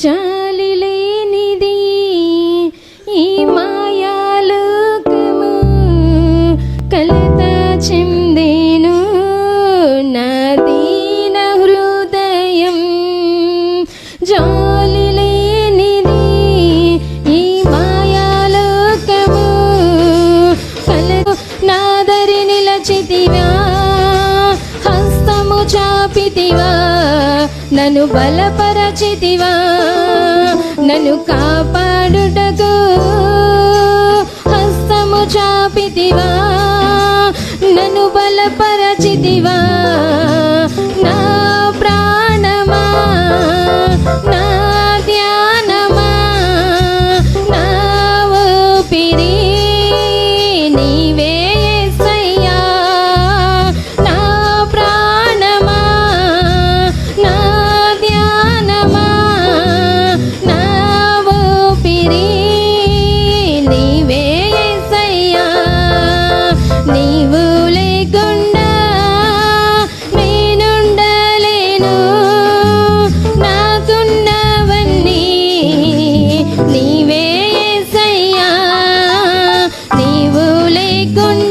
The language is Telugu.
జాలి లేనిది ఈ మాయాలోకము కలత చెందేను నా దీన హృదయం. జాలి లేనిది ఈ మాయాలోకము కలత నాదరి నిలచితివా ఆపితివా నన్ను బలపరచితివా? నన్ను కాపాడుటకు హస్తము చాపితివా? నన్ను బలపరచితివా? con